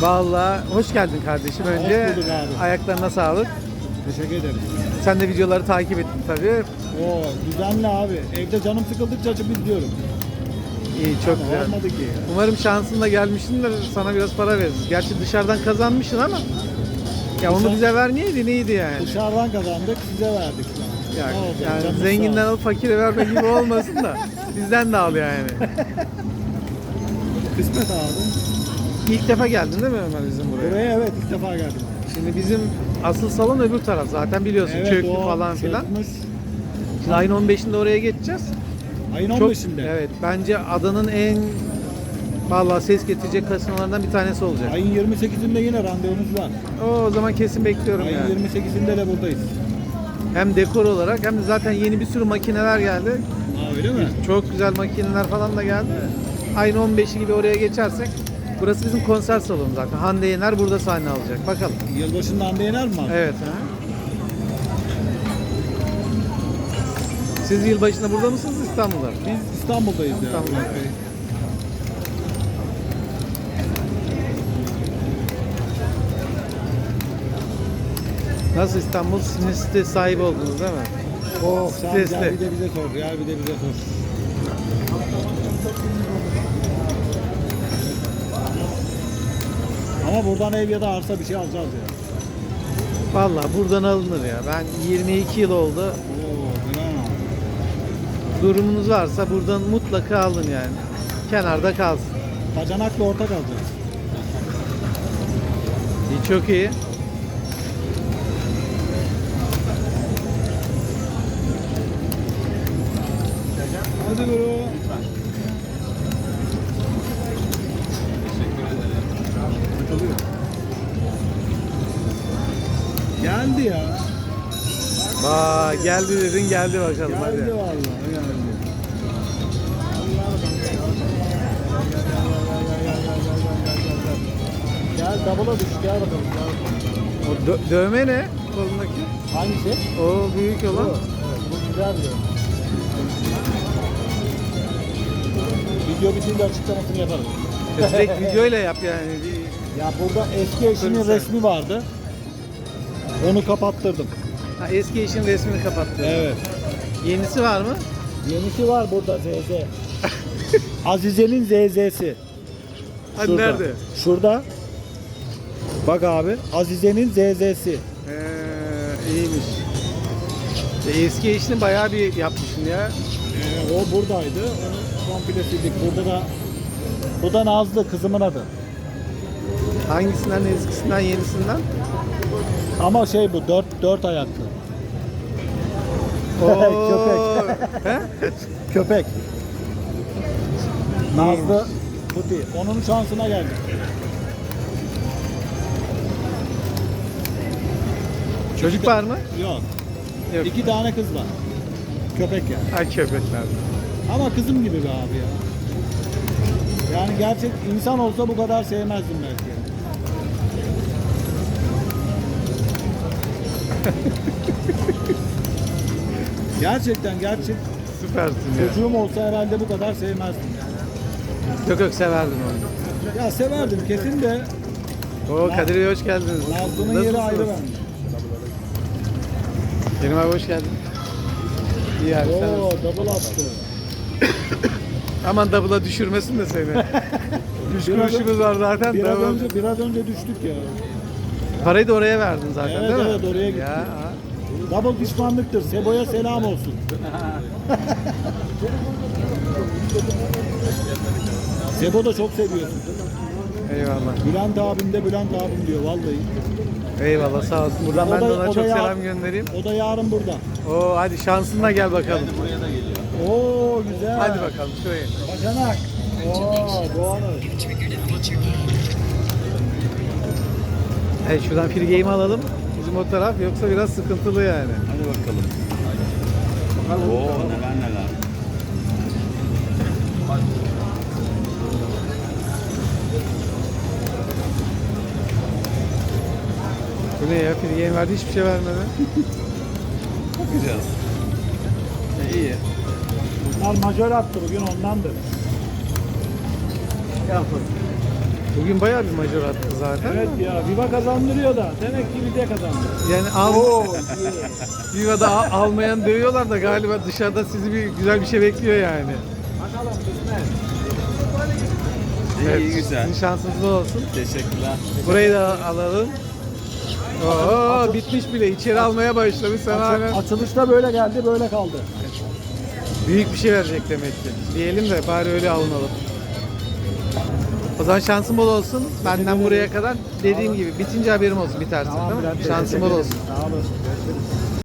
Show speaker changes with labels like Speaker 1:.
Speaker 1: Vallahi hoş geldin kardeşim önce.
Speaker 2: bulduk abi.
Speaker 1: Ayaklarına sağlık.
Speaker 2: Teşekkür ederim.
Speaker 1: Sen de videoları takip ettin tabii.
Speaker 2: Oo düzenli abi. Evde canım sıkıldıkça açıp izliyorum.
Speaker 1: İyi çok
Speaker 2: Ama
Speaker 1: güzel.
Speaker 2: olmadı ki.
Speaker 1: Umarım şansınla gelmişsindir sana biraz para veririz. Gerçi dışarıdan kazanmışsın ama ya onu
Speaker 2: Dışarı-
Speaker 1: bize vermeyeydi neydi yani?
Speaker 2: Dışarıdan kazandık size verdik.
Speaker 1: Ya,
Speaker 2: Ne olacak?
Speaker 1: yani
Speaker 2: Canınız
Speaker 1: zenginden
Speaker 2: sağ
Speaker 1: alıp fakire verme gibi olmasın da bizden de al yani.
Speaker 2: olsun. Kısmet abi.
Speaker 1: İlk defa geldin değil mi Ömer bizim buraya?
Speaker 2: Buraya evet ilk defa geldim.
Speaker 1: Şimdi bizim asıl salon öbür taraf zaten biliyorsun
Speaker 2: Evet,
Speaker 1: köklü
Speaker 2: o
Speaker 1: falan filan.
Speaker 2: çökmüş.
Speaker 1: Şimdi ayın 15'inde oraya geçeceğiz.
Speaker 2: Ayın
Speaker 1: Çok-
Speaker 2: 15'inde.
Speaker 1: Evet bence adanın en vallahi ses getirecek kasinolardan bir tanesi olacak.
Speaker 2: Ayın 28'inde yine randevumuz var.
Speaker 1: O, o zaman kesin bekliyorum
Speaker 2: Ayın
Speaker 1: yani.
Speaker 2: 28'inde de buradayız.
Speaker 1: Hem dekor olarak hem de zaten yeni bir sürü makineler geldi.
Speaker 2: Aa öyle mi?
Speaker 1: Çok güzel makineler falan da geldi. Ayın 15'i gibi oraya geçersek burası bizim konser salonu zaten. Hande Yener burada sahne alacak. Bakalım.
Speaker 2: Yılbaşında Hande Yener mi?
Speaker 1: Evet. Ha. Siz yılbaşında burada mısınız İstanbul'da?
Speaker 2: Biz İstanbul'dayız ya.
Speaker 1: İstanbul'da. evet. Nasıl İstanbul siniste sahip oldunuz değil mi?
Speaker 2: Oh, sen
Speaker 1: Stresli.
Speaker 2: gel bir de bize sor. Gel bir de bize sor. Ama buradan ev ya da arsa bir şey alacağız ya.
Speaker 1: Vallahi buradan alınır ya. Ben 22 yıl oldu.
Speaker 2: Oo.
Speaker 1: Durumunuz varsa buradan mutlaka alın yani. Kenarda kalsın.
Speaker 2: Bacanakla ortak alacağız.
Speaker 1: İyi, çok iyi.
Speaker 2: Geldi ya.
Speaker 1: Aa, geldi dedin geldi bakalım
Speaker 2: Geldi
Speaker 1: hadi.
Speaker 2: vallahi geldi. Gel double'a düş gel bakalım.
Speaker 1: O dö- dövme ne kolundaki?
Speaker 2: Hangisi?
Speaker 1: O büyük olan.
Speaker 2: Evet, bu güzel bir. Video bitince açıklamasını yaparım.
Speaker 1: Ya Direkt videoyla yap yani.
Speaker 2: Ya burada eski eşimin resmi vardı. Onu kapattırdım.
Speaker 1: Ha, eski işin resmini kapattı.
Speaker 2: Evet.
Speaker 1: Yenisi var mı?
Speaker 2: Yenisi var burada ZZ. Azize'nin ZZ'si.
Speaker 1: Hadi
Speaker 2: Şurada.
Speaker 1: nerede?
Speaker 2: Şurada. Bak abi. Azize'nin ZZ'si.
Speaker 1: Ee, iyiymiş. E, eski eşini bayağı bir yapmışsın ya.
Speaker 2: Ee, o buradaydı. Onu komple sildik. Burada da bu da Nazlı kızımın adı.
Speaker 1: Hangisinden eskisinden yenisinden?
Speaker 2: Ama şey bu dört dört ayaklı.
Speaker 1: Oo. He?
Speaker 2: Köpek. Nazlı Puti. Onun şansına geldik.
Speaker 1: Çocuk var mı?
Speaker 2: Yok.
Speaker 1: Yok.
Speaker 2: İki tane kız var. Köpek ya.
Speaker 1: Ha köpekler.
Speaker 2: Ama kızım gibi be abi ya. Yani gerçek insan olsa bu kadar sevmezdim belki. Gerçekten gerçek
Speaker 1: Süpersin ya.
Speaker 2: çocuğum olsa herhalde bu kadar sevmezdim.
Speaker 1: Yok yok severdin onu.
Speaker 2: Ya severdim kesin de
Speaker 1: Oo Kadir Bey hoş geldiniz.
Speaker 2: Nazlı'nın yeri ayrı
Speaker 1: Nasılsınız?
Speaker 2: bende.
Speaker 1: Kerim abi hoş geldin. İyi abi sen
Speaker 2: Oo
Speaker 1: nasılsın?
Speaker 2: double attı.
Speaker 1: Aman double'a düşürmesin de seni. Üç
Speaker 2: Biraz-
Speaker 1: kuruşumuz var zaten.
Speaker 2: Biraz
Speaker 1: double.
Speaker 2: önce biraz önce düştük ya.
Speaker 1: Parayı da oraya verdin zaten
Speaker 2: Evet,
Speaker 1: değil mi?
Speaker 2: evet, oraya gittik.
Speaker 1: Ya.
Speaker 2: Double pişmanlıktır. Sebo'ya selam olsun. Sebo da çok seviyorsun.
Speaker 1: Eyvallah.
Speaker 2: Bülent abim de Bülent abim diyor vallahi.
Speaker 1: Eyvallah sağ olsun. Buradan
Speaker 2: O
Speaker 1: ben
Speaker 2: da-
Speaker 1: de ona
Speaker 2: da
Speaker 1: çok
Speaker 2: ya-
Speaker 1: selam göndereyim.
Speaker 2: O da yarın burada.
Speaker 1: Oo hadi şansınla gel bakalım.
Speaker 2: Oo güzel.
Speaker 1: Hadi bakalım şuraya.
Speaker 2: Bacanak. Oo Doğan'ı.
Speaker 1: Evet şuradan free game alalım. Bizim o taraf yoksa biraz sıkıntılı yani.
Speaker 3: Hadi bakalım. Oo neler neler.
Speaker 1: Bu ne ya free game verdi hiçbir şey vermedi.
Speaker 3: Bakacağız. E, iyi.
Speaker 2: Bunlar majör attı bugün ondandır.
Speaker 1: Yapalım. Bugün bayağı bir majör attı zaten.
Speaker 2: Evet ya Viva kazandırıyor da. Demek ki bir de kazandı.
Speaker 1: Yani al,
Speaker 2: Oo.
Speaker 1: Viva'da al- almayan dövüyorlar da galiba dışarıda sizi bir güzel bir şey bekliyor yani.
Speaker 2: Bakalım kısmet.
Speaker 3: İyi, güzel.
Speaker 1: Sizin şansınız bol olsun.
Speaker 3: Teşekkürler.
Speaker 1: Burayı da alalım. Oo, bitmiş bile. İçeri almaya başlamış. Sen hala
Speaker 2: Açılışta böyle geldi böyle kaldı.
Speaker 1: büyük bir şey verecek demek ki. Diyelim de bari öyle alınalım. O zaman şansın bol olsun. Benden buraya kadar dediğim gibi bitince haberim olsun bitersin.
Speaker 2: Tamam Bey,
Speaker 1: Şansın bol olsun.
Speaker 2: Sağ. Görüşürüz.